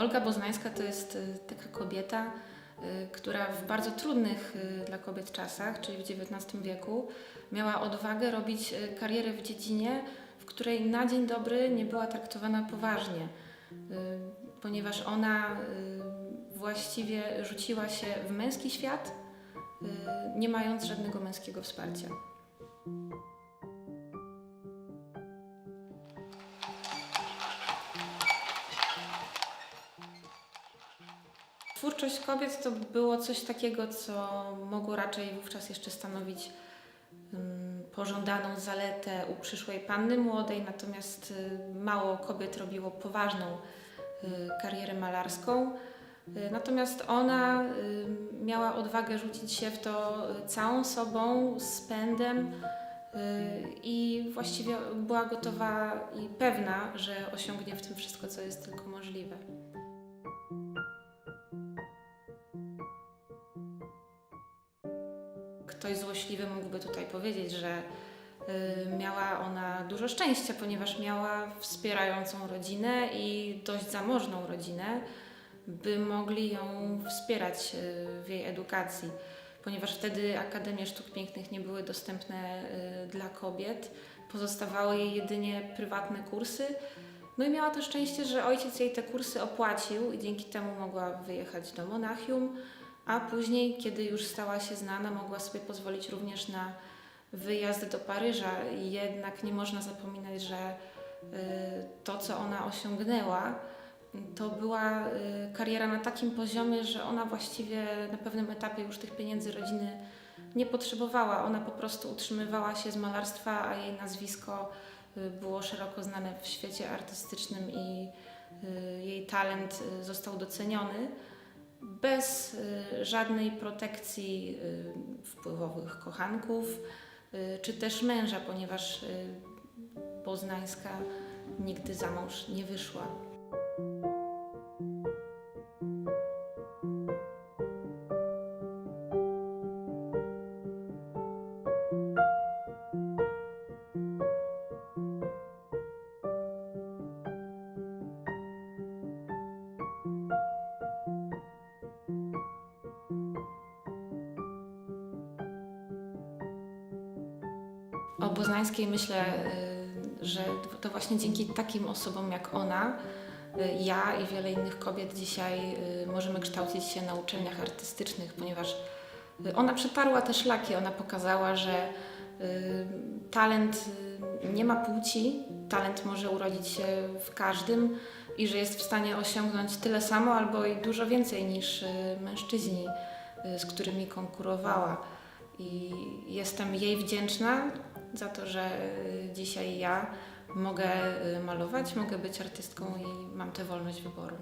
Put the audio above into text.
Olga Boznańska to jest y, taka kobieta, y, która w bardzo trudnych y, dla kobiet czasach, czyli w XIX wieku, miała odwagę robić karierę w dziedzinie, w której na dzień dobry nie była traktowana poważnie, ponieważ ona właściwie rzuciła się w męski świat, nie mając żadnego męskiego wsparcia. Twórczość kobiet to było coś takiego, co mogło raczej wówczas jeszcze stanowić ym, pożądaną zaletę u przyszłej panny młodej, natomiast y, mało kobiet robiło poważną y, karierę malarską. Y, Natomiast ona miała odwagę rzucić się w to całą sobą, z pędem i właściwie była gotowa i pewna, że osiągnie w tym wszystko, co jest tylko możliwe. Ktoś złośliwy mógłby tutaj powiedzieć, że y, miała ona dużo szczęścia, ponieważ miała wspierającą rodzinę i dość zamożną rodzinę, by mogli ją wspierać y, w jej edukacji. Ponieważ wtedy Akademie Sztuk Pięknych nie były dostępne y, dla kobiet, pozostawały jej jedynie prywatne kursy. No i miała to szczęście, że ojciec jej te kursy opłacił i dzięki temu mogła wyjechać do Monachium, a później, kiedy już stała się znana, mogła sobie pozwolić również na wyjazd do Paryża. Jednak nie można zapominać, że y, to, co ona osiągnęła, to była y, kariera na takim poziomie, że ona właściwie na pewnym etapie już tych pieniędzy rodziny nie potrzebowała. Ona po prostu utrzymywała się z malarstwa, a jej nazwisko y, było szeroko znane w świecie artystycznym i jej talent został doceniony bez y, żadnej protekcji y, wpływowych kochanków y, czy też męża, ponieważ Poznańska nigdy za mąż nie wyszła. O Boznańskiej myślę, y, że to właśnie dzięki takim osobom jak ona, y, ja i wiele innych kobiet dzisiaj y, możemy kształcić się na uczelniach artystycznych, ponieważ ona przetarła te szlaki, ona pokazała, że talent nie ma płci, talent może urodzić się w każdym i że jest w stanie osiągnąć tyle samo albo i dużo więcej niż mężczyźni, z którymi konkurowała. I jestem jej wdzięczna za to, że y, dzisiaj ja mogę y, malować, mogę być artystką i mam tę wolność wyboru.